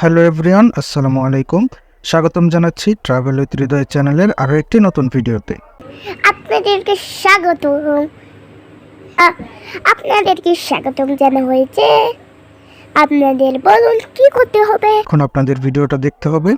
Hello everyone আসসালামু আলাইকুম স্বাগতম জানাচ্ছি ট্রাভেল উইথ হৃদয় চ্যানেলের আরও একটি নতুন ভিডিওতে। আপনাদেরকে স্বাগত আপনাদেরকে স্বাগতম জানা হয়েছে আপনাদের বলুন কি করতে হবে? এখন আপনাদের ভিডিওটা দেখতে হবে।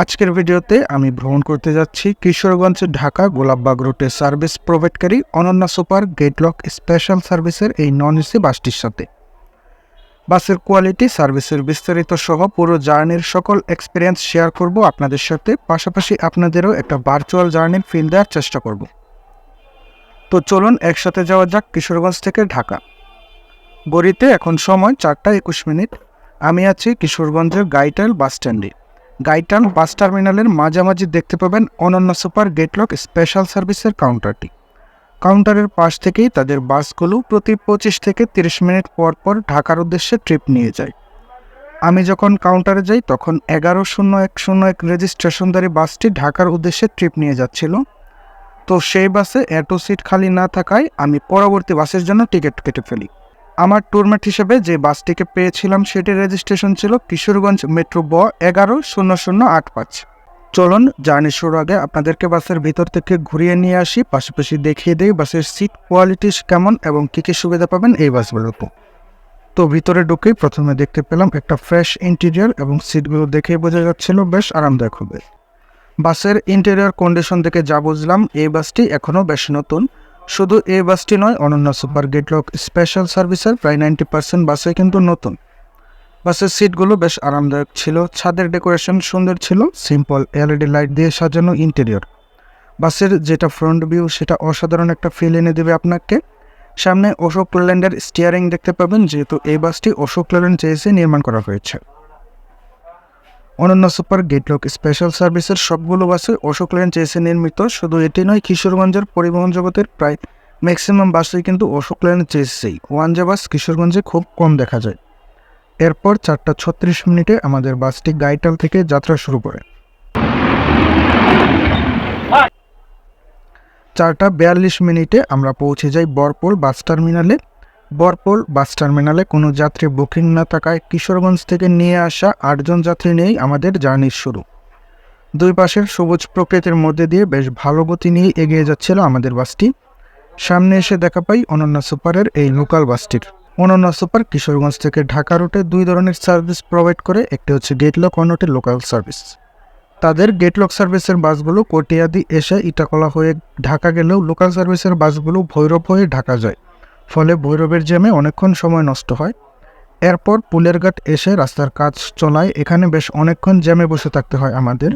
আজকের ভিডিওতে আমি ভ্রমণ করতে যাচ্ছি কিশোরগঞ্জ ঢাকা গোলাপবাগ রুটে service প্রোভাইডকারী Ananya super gate lock special সার্ভিসের এই নন এসি বাসটির সাথে। বাসের কোয়ালিটি সার্ভিসের বিস্তারিত সহ পুরো জার্নির সকল এক্সপিরিয়েন্স শেয়ার করব আপনাদের সাথে। পাশাপাশি আপনাদেরও একটা ভার্চুয়াল জার্নির ফিল দেওয়ার চেষ্টা করব। তো চলুন একসাথে যাওয়া যাক কিশোরগঞ্জ থেকে ঢাকা। গড়িতে এখন সময় চারটা একুশ মিনিট। আমি আছি কিশোরগঞ্জের গাইটাল বাস স্ট্যান্ডে। গাইটাল বাস টার্মিনালের মাঝামাঝি দেখতে পাবেন অনন্য সুপার গেটলক স্পেশাল সার্ভিসের কাউন্টারটি কাউন্টারের পাশ থেকেই তাদের বাসগুলো প্রতি পঁচিশ থেকে তিরিশ মিনিট পর পর ঢাকার উদ্দেশ্যে ট্রিপ নিয়ে যায়। আমি যখন কাউন্টারে যাই, তখন এগারো শূন্য এক শূন্য এক রেজিস্ট্রেশনধারী বাসটি ঢাকার উদ্দেশ্যে ট্রিপ নিয়ে যাচ্ছিল। তো সেই বাসে এত সিট খালি না থাকায় আমি পরবর্তী বাসের জন্য টিকিট কেটে ফেলি। আমার ট্যুরমেট হিসেবে যে বাসটিকে পেয়েছিলাম, সেটির রেজিস্ট্রেশন ছিল কিশোরগঞ্জ মেট্রো ব এগারো শূন্য শূন্য আট পাঁচ। চলুন জার্নি শুরুর আগে আপনাদেরকে বাসের ভিতর থেকে ঘুরিয়ে নিয়ে আসি। পাশাপাশি দেখিয়ে দিই বাসের সিট কোয়ালিটি কেমন এবং কী কী সুবিধা পাবেন এই বাসগুলোতে। তো ভিতরে ঢুকেই প্রথমে দেখতে পেলাম একটা ফ্রেশ ইন্টেরিয়র এবং সিটগুলো দেখেই বোঝা যাচ্ছিল বেশ আরামদায়ক হবে বাসের ইন্টেরিয়র কন্ডিশন দেখে যা বুঝলাম, এই বাসটি এখনও বেশ নতুন। শুধু এই বাসটি নয়, অনন্য সুপার গেটলক স্পেশাল সার্ভিসের প্রায় নাইনটি পার্সেন্ট বাসে কিন্তু নতুন। বাসের সিটগুলো বেশ আরামদায়ক ছিল। ছাদের ডেকোরেশন সুন্দর ছিল। সিম্পল এলইডি লাইট দিয়ে সাজানো ইন্টেরিয়র। বাসের যেটা ফ্রন্ট ভিউ, সেটা অসাধারণ একটা ফিল এনে দেবে আপনাকে। সামনে অশোক লেল্যান্ডের স্টিয়ারিং দেখতে পাবেন, যেহেতু এই বাসটি অশোক লেল্যান্ড চেয়েছে নির্মাণ করা হয়েছে। অনন্য সুপার গেটলক স্পেশাল সার্ভিসের সবগুলো বাসে অশোক লেল্যান্ড চেয়েছে নির্মিত। শুধু এটি নয়, কিশোরগঞ্জের পরিবহন জগতের প্রায় ম্যাক্সিমাম বাসই কিন্তু অশোক লেল্যান্ড চেয়েছেই ওয়ানজা বাস কিশোরগঞ্জে খুব কম দেখা যায়। এরপর চারটা ছত্রিশ মিনিটে আমাদের বাসটি গাইটাল থেকে যাত্রা শুরু করে। চারটা বিয়াল্লিশ মিনিটে আমরা পৌঁছে যাই বরপোল বাস টার্মিনালে। বরপোল বাস টার্মিনালে কোনো যাত্রী বুকিং না থাকায় কিশোরগঞ্জ থেকে নিয়ে আসা আটজন যাত্রী নিয়েই আমাদের জার্নির শুরু। দুই পাশের সবুজ প্রকৃতির মধ্যে দিয়ে বেশ ভালো গতি নিয়ে এগিয়ে যাচ্ছিল আমাদের বাসটি। সামনে এসে দেখা পাই অনন্যা সুপারের এই লোকাল বাসটির। অনন্য সুপার কিশোরগঞ্জ থেকে ঢাকা রুটে দুই ধরনের সার্ভিস প্রোভাইড করে, একটি হচ্ছে গেটলক, অন্যটি লোকাল সার্ভিস। তাদের গেটলক সার্ভিসের বাসগুলো কটিয়াদি এসে ইটাকলা হয়ে ঢাকা গেলেও লোকাল সার্ভিসের বাসগুলো ভৈরব হয়ে ঢাকা যায়। ফলে ভৈরবের জ্যামে অনেকক্ষণ সময় নষ্ট হয়। এরপর পুলের ঘাট এসে রাস্তার কাজ চলায়, এখানে বেশ অনেকক্ষণ জ্যামে বসে থাকতে হয় আমাদের।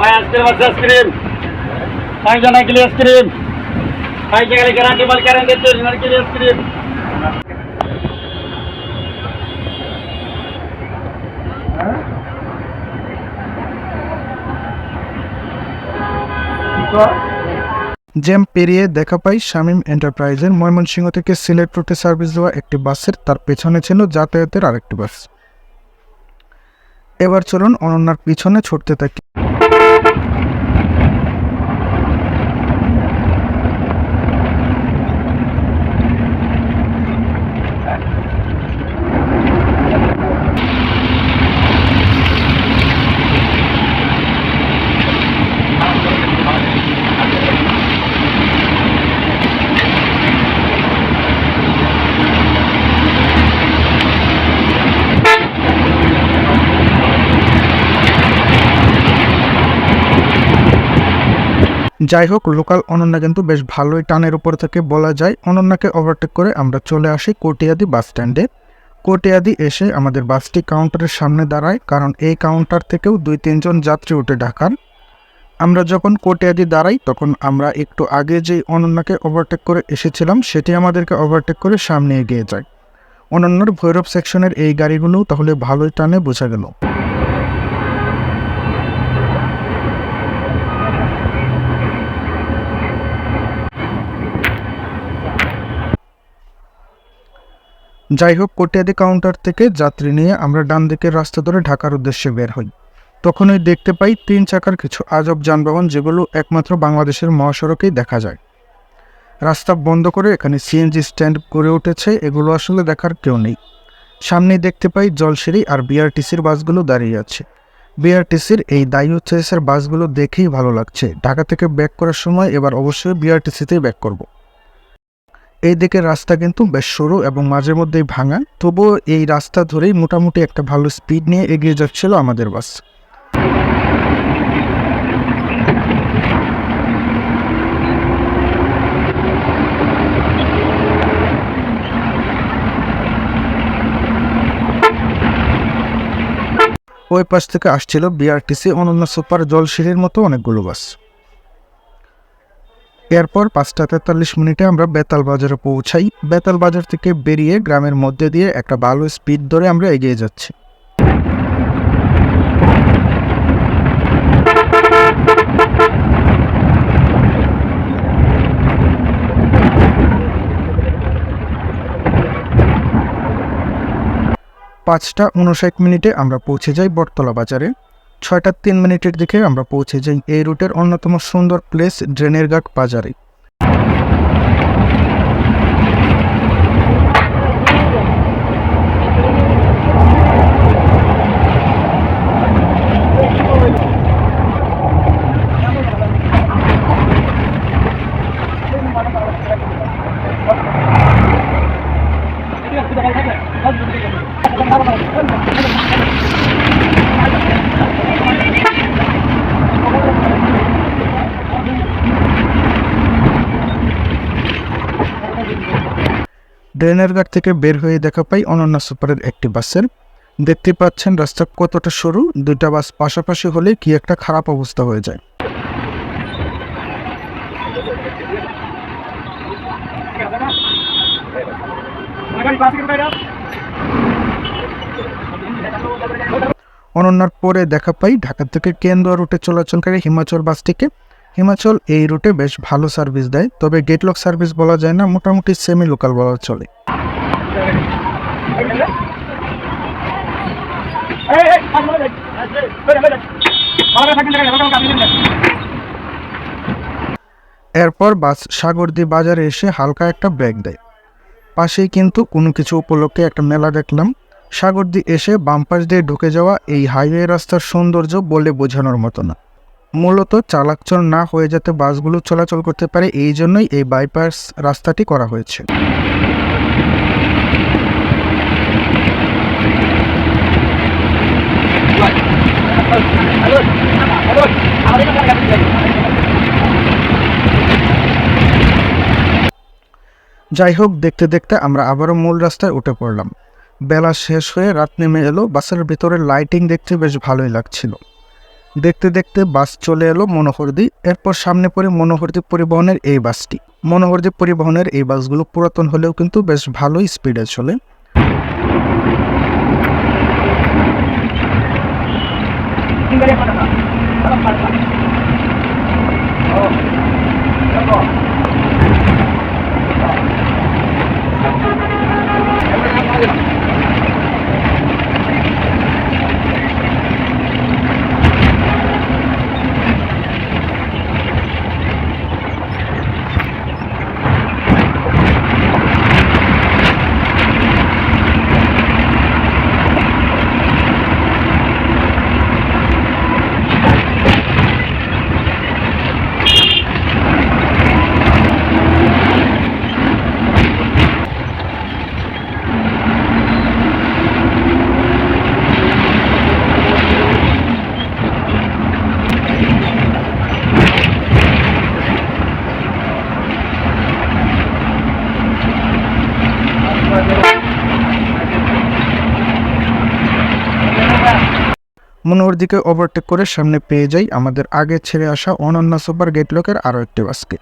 भाई आइसक्रीम अच्छा आइसक्रीम पाँच जना के लिए आइसक्रीम पाँच जगह गारंटी बल करेंगे तो জ্যাম পেরিয়ে দেখা পাই শামীম এন্টারপ্রাইজের ময়মনসিংহ থেকে সিলেট রুটে সার্ভিস দেওয়া একটি বাসের, তার পেছনে ছিল যাতায়াতের আরেকটি বাস। এবার চলুন অনন্যার পিছনে ছুটতে থাকি। যাই হোক লোকাল অনন্যা কিন্তু বেশ ভালোই টানের উপর থেকে বলা যায়। অনন্যাকে ওভারটেক করে আমরা চলে আসি কোটিয়াদি বাস স্ট্যান্ডে। কোটিয়াদি এসে আমাদের বাসটি কাউন্টারের সামনে দাঁড়ায়, কারণ এই কাউন্টার থেকেও দুই তিনজন যাত্রী উঠে ঢাকার। আমরা যখন কোটিয়াদি দাঁড়াই, তখন আমরা একটু আগে যেই অনন্যাকে ওভারটেক করে এসেছিলাম, সেটি আমাদেরকে ওভারটেক করে সামনে এগিয়ে যায়। অনন্যার ভৈরব সেকশনের এই গাড়িগুলো তাহলে ভালোই টানে, বোঝা গেল। যাই হোক কটিয়াদি কাউন্টার থেকে যাত্রী নিয়ে আমরা ডান দিকের রাস্তা ধরে ঢাকার উদ্দেশ্যে বের হই। তখনই দেখতে পাই তিন চাকার কিছু আজব যানবাহন, যেগুলো একমাত্র বাংলাদেশের মহাসড়কেই দেখা যায়। রাস্তা বন্ধ করে এখানে সিএনজি স্ট্যান্ড করে উঠেছে, এগুলো আসলে দেখার কেউ নেই। সামনেই দেখতে পাই জলসিঁড়ি আর বিআরটিসির বাসগুলো দাঁড়িয়ে আছে। বিআরটিসির এই দায়ু চেসের বাসগুলো দেখেই ভালো লাগছে। ঢাকা থেকে ব্যাক করার সময় এবার অবশ্যই বিআরটিসিতেই ব্যাক করব। এই দিকের রাস্তা কিন্তু বেশ সরু এবং মাঝে মধ্যেই ভাঙা। তবুও এই রাস্তা ধরেই মোটামুটি একটা ভালো স্পিড নিয়ে এগিয়ে যাচ্ছিল আমাদের বাস ওই পাশ থেকে আসছিল বিআরটিসি অনন্য সুপার জলসিঁড়ির মতো অনেকগুলো বাস এরপর পাঁচটা তেতাল্লিশ মিনিটে আমরা বেতাল বাজারে পৌঁছাই। বেতাল বাজার থেকে বেরিয়ে গ্রামের মধ্যে দিয়ে একটা ভালো স্পিড ধরে আমরা এগিয়ে যাচ্ছি। পাঁচটা উনষাট মিনিটে আমরা পৌঁছে যাই বটতলা বাজারে। ছয়টা তিন মিনিটের দিকে আমরা পৌঁছে যাই। এই রুটের অন্যতম সুন্দর প্লেস ড্রেনের ঘাট বাজারে। ড্রেনের ঘাট থেকে বের হয়ে দেখা পাই অনন্য সুপারের একটি বাসের। দেখতে পাচ্ছেন রাস্তা কতটা সরু, দুইটা বাস পাশাপাশি হলে কি একটা খারাপ অবস্থা হয়ে যায়। অনন্যার পরে দেখা পাই ঢাকা থেকে কেন্দ্র রুটে চলাচলকারী হিমাচল বাসটিকে। হিমাচল এই রুটে বেশ ভালো সার্ভিস দেয়, তবে গেটলক সার্ভিস বলা যায় না, মোটামুটি সেমি লোকাল বলা চলে। এরপর বাস সাগরদি বাজারে এসে হালকা একটা ব্রেক দেয়। পাশেই কিন্তু কোনো কিছু উপলক্ষে একটা মেলা দেখলাম। সাগরদি এসে বাম্পাস দিয়ে ঢুকে যাওয়া এই হাইওয়ে রাস্তার সৌন্দর্য বলে বোঝানোর মতো না। মূলত চালাকচল না হয়ে যাতে বাসগুলো চলাচল করতে পারে, এই জন্যই এই বাইপাস রাস্তাটি করা হয়েছে। যাই হোক, দেখতে দেখতে আমরা আবারও মূল রাস্তায় উঠে পড়লাম। বেলা শেষ হয়ে রাত নেমে এলো, বাসের ভিতরে লাইটিং দেখতে বেশ ভালোই লাগছিল। দেখতে দেখতে বাস চলে এলো মনোহরদি। এরপর সামনে পড়ে মনোহরদি পরিবহনের এই বাসটি। মনোহরদি পরিবহনের এই বাসগুলো পুরাতন হলেও কিন্তু বেশ ভালো স্পিডে চলে। মনোহর দিকে ওভারটেক করে সামনে পেয়ে যাই আমাদের আগে ছেড়ে আসা অনন্যা সুপার গেটলকের আরও একটি বাসকে।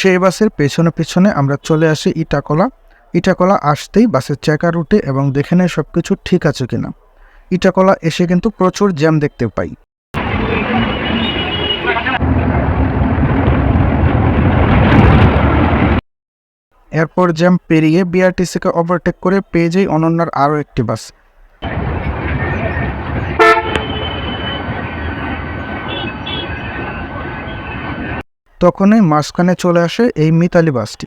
সেই বাসের পেছনে পেছনে আমরা চলে আসি ইটাকলা। ইটাকলা আসতেই বাসের চেকার উঠে এবং দেখে নেয় সব কিছু ঠিক আছে কিনা। ইটাকলা এসে কিন্তু প্রচুর জ্যাম দেখতে পাই। এরপর জ্যাম পেরিয়ে বিআরটিসিকে ওভারটেক করে পেয়ে যাই অনন্যার আরও একটি বাস। তখনই মাঝখানে চলে আসে এই মিতালি বাসটি।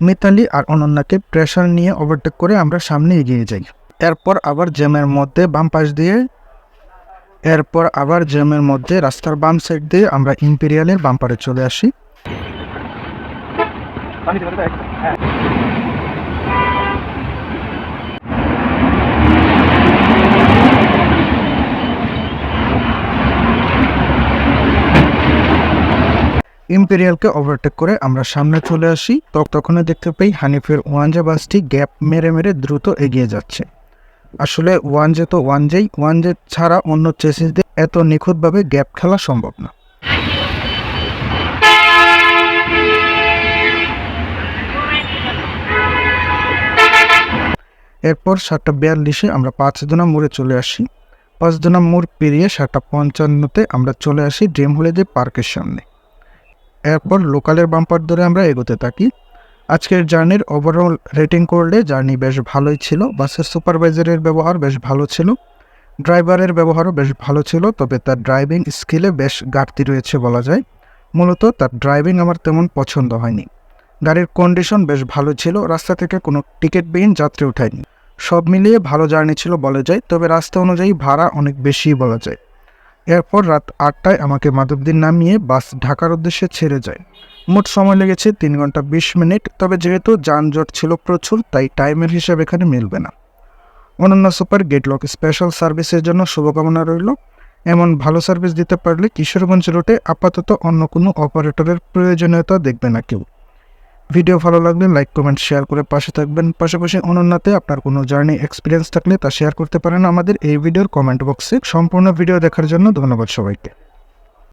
মিতালি আর অনন্যাকে প্রেশার নিয়ে ওভারটেক করে আমরা সামনে এগিয়ে যাই। এরপর আবার জ্যামের মধ্যে বাম পাশ দিয়ে, এরপর আবার জ্যামের মধ্যে রাস্তার বাম সাইড দিয়ে আমরা ইম্পেরিয়ালের বাম্পারে চলে আসি। ইম্পেরিয়ালকে ওভারটেক করে আমরা সামনে চলে আসি। তো তখনই দেখতে পাই হানিফের ওয়ানজা বাসটি গ্যাপ মেরে মেরে দ্রুত এগিয়ে যাচ্ছে। আসলে ওয়ান জে তো ওয়ান জেই, ওয়ান জে ছাড়া অন্য চেসিস দিয়ে এত নিখুঁতভাবে গ্যাপ খেলা সম্ভব না। এরপর সাতটা বিয়াল্লিশে আমরা পাঁচ দিনা মোড়ে চলে আসি। পাঁচ দিনা মোড় পেরিয়ে সাতটা পঞ্চান্নতে আমরা চলে আসি ড্রিম হলিডে পার্কের সামনে। এরপর লোকালের বাম্পার ধরে আমরা এগোতে থাকি। আজকের জার্নির ওভারঅল রেটিং করলে জার্নি বেশ ভালোই ছিল। বাসের সুপারভাইজারের ব্যবহার বেশ ভালো ছিল। ড্রাইভারের ব্যবহারও বেশ ভালো ছিল, তবে তার ড্রাইভিং স্কিলে বেশ ঘাটতি রয়েছে বলা যায়। মূলত তার ড্রাইভিং আমার তেমন পছন্দ হয়নি। গাড়ির কন্ডিশন বেশ ভালো ছিল, রাস্তা থেকে কোনো টিকিটবিহীন যাত্রী উঠায়নি সব মিলিয়ে ভালো জার্নি ছিল বলা যায়, তবে রাস্তা অনুযায়ী ভাড়া অনেক বেশি বলা যায়। এরপর রাত আটটায় আমাকে মাধবদীর নামিয়ে বাস ঢাকার উদ্দেশ্যে ছেড়ে যায়। মোট সময় লেগেছে তিন ঘণ্টা বিশ মিনিট, তবে যেহেতু যানজট ছিল প্রচুর, তাই টাইমের হিসাব এখানে মিলবে না। অনন্য সুপার গেটলক স্পেশাল সার্ভিসের জন্য শুভকামনা রইল। এমন ভালো সার্ভিস দিতে পারলে কিশোরগঞ্জ রুটে আপাতত অন্য কোনো অপারেটরের প্রয়োজনীয়তা দেখবে না কেউ। ভিডিও ভালো লাগলে লাইক, কমেন্ট, শেয়ার করে পাশে থাকবেন। পাশাপাশি অনন্যাতে আপনার কোনো জার্নি এক্সপিরিয়েন্স থাকলে তা শেয়ার করতে পারেন আমাদের এই ভিডিওর কমেন্ট বক্সে। সম্পূর্ণ ভিডিও দেখার জন্য ধন্যবাদ সবাইকে।